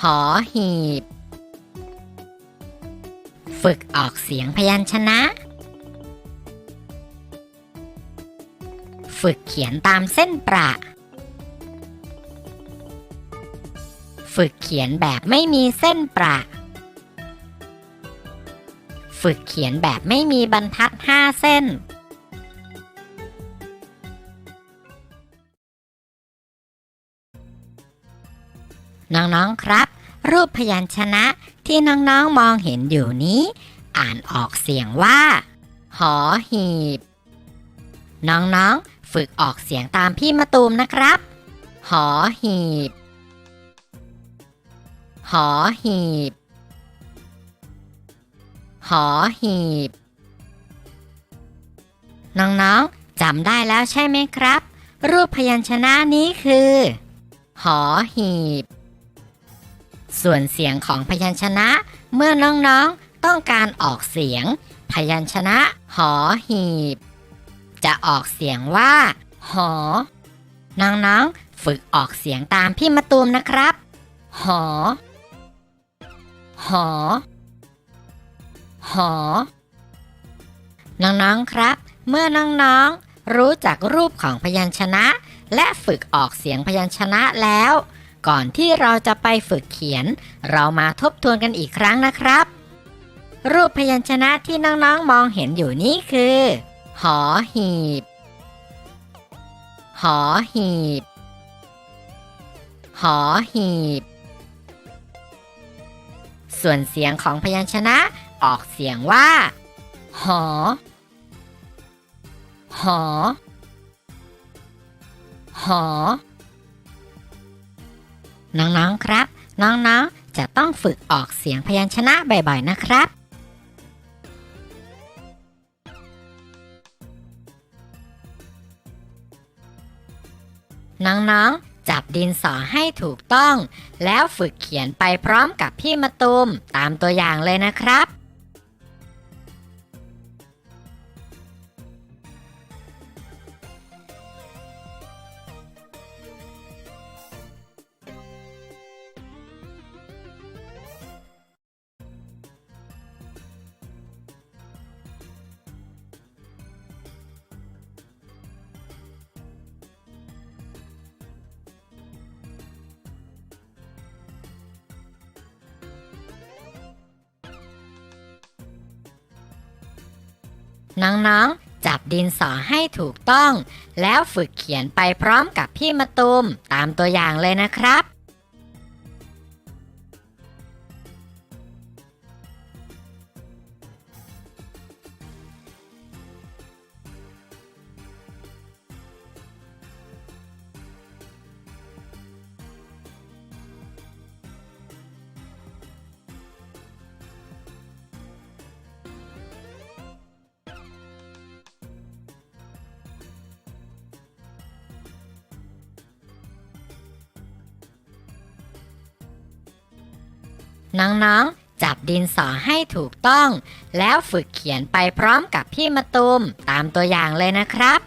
หอหีบ ฝึกออกเสียงพยัญชนะ ฝึกเขียนตามเส้นประ ฝึกเขียนแบบไม่มีเส้นประ ฝึกเขียนแบบไม่มีบรรทัดห้าเส้น น้องๆครับ รูปพยัญชนะที่น้องๆมองเห็นอยู่นี้ อ่านออกเสียงว่า หอหีบ น้องๆฝึกออกเสียงตามพี่มะตูมนะครับ หอหีบ หอหีบ หอหีบ น้องๆจำได้แล้วใช่ไหมครับ รูปพยัญชนะนี้คือ หอหีบ ส่วนเสียงของพยัญชนะ เมื่อน้องๆต้องการออกเสียง พยัญชนะ หอหีบ จะออกเสียงว่า หอ น้องๆฝึกออกเสียงตามพี่มะตูมนะครับ หอ หอ หอ น้องๆครับ เมื่อน้องๆรู้จักรูปของพยัญชนะ และฝึกออกเสียงพยัญชนะแล้ว ก่อนที่เราจะไปฝึกเขียน เรามาทบทวนกันอีกครั้งนะครับ รูปพยัญชนะที่น้องๆมองเห็นอยู่นี้คือ หอหีบ หอหีบ หอหีบ ส่วนเสียงของพยัญชนะออกเสียงว่า หอ หอ หอ น้องๆครับ น้องๆ จะต้องฝึกออกเสียงพยัญชนะบ่อยๆนะครับ น้องๆ จับดินสอให้ถูกต้อง แล้วฝึกเขียนไปพร้อมกับพี่มะตูมตามตัวอย่างเลยนะครับ น้องๆ จับดินสอให้ถูกต้อง แล้วฝึกเขียนไปพร้อมกับพี่มะตูมตามตัวอย่างเลยนะครับ น้องๆ จับดินสอให้ถูกต้อง แล้วฝึกเขียนไปพร้อมกับพี่มะตูมตามตัวอย่างเลยนะครับ